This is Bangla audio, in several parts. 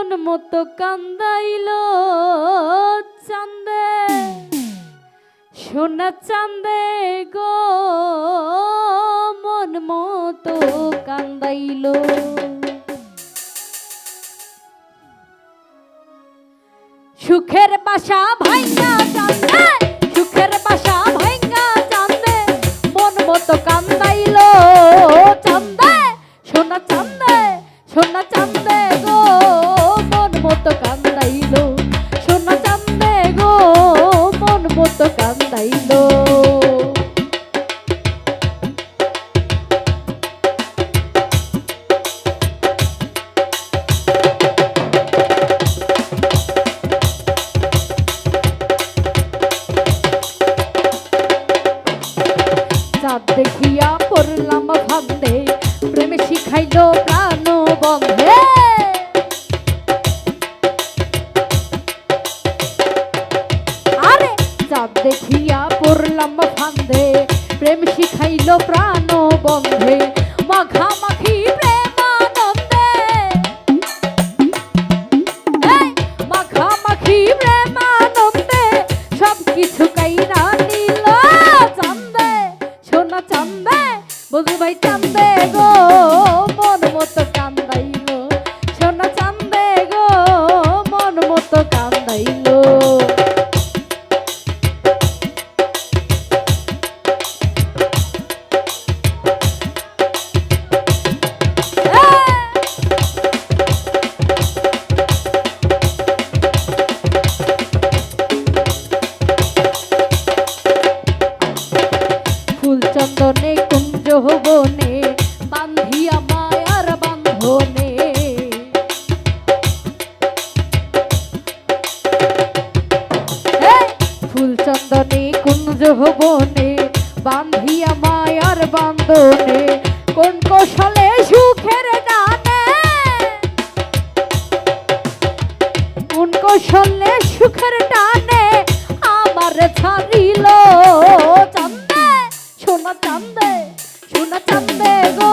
মন মতো কান্দাইল চান্দে। সোনা চান্দে গো মন মতো কান্দাইল। সুখের বাসা ভাইয়া চান্দে। চাঁদ দেখিয়া পড়লাম ভাবতে প্রেমে শিখাইল প্রাণ বন্ধে। আরে চাঁদ দেখিয়া পড়লাম চন্দনে, কুঞ্জ বনে বান্ধিয়া মায়ার বান্ধনে, কোন কৌশলে সুখের গানে কোন কৌশলে সুখের টানে? আমার ছাড়িল চান্দে সোনা চান্দে সোনা চান্দে গো।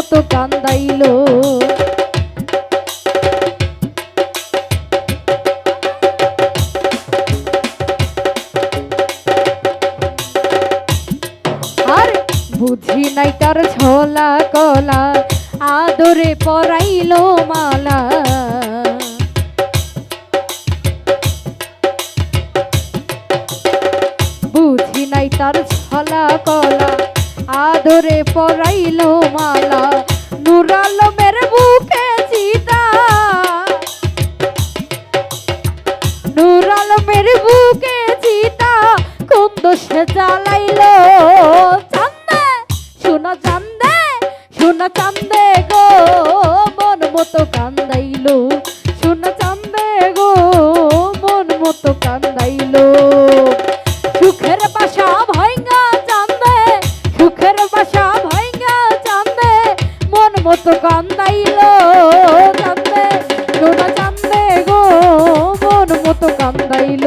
মতো কান্দাইল। আর বুঝি নাই তার ছলা কলা আদরে পরাইল মালা। তার আদরে পরাইল মালা নুরালমের বুকে চিতা নুরালমের বুকে চিতা কোন দোষে জ্বালাইল? চান্দে, শুনো চান্দে শুনো চান্দে। মতো কান্দাইল কান্দে সোনা কান্দে গো মন মতো কান্দাইল।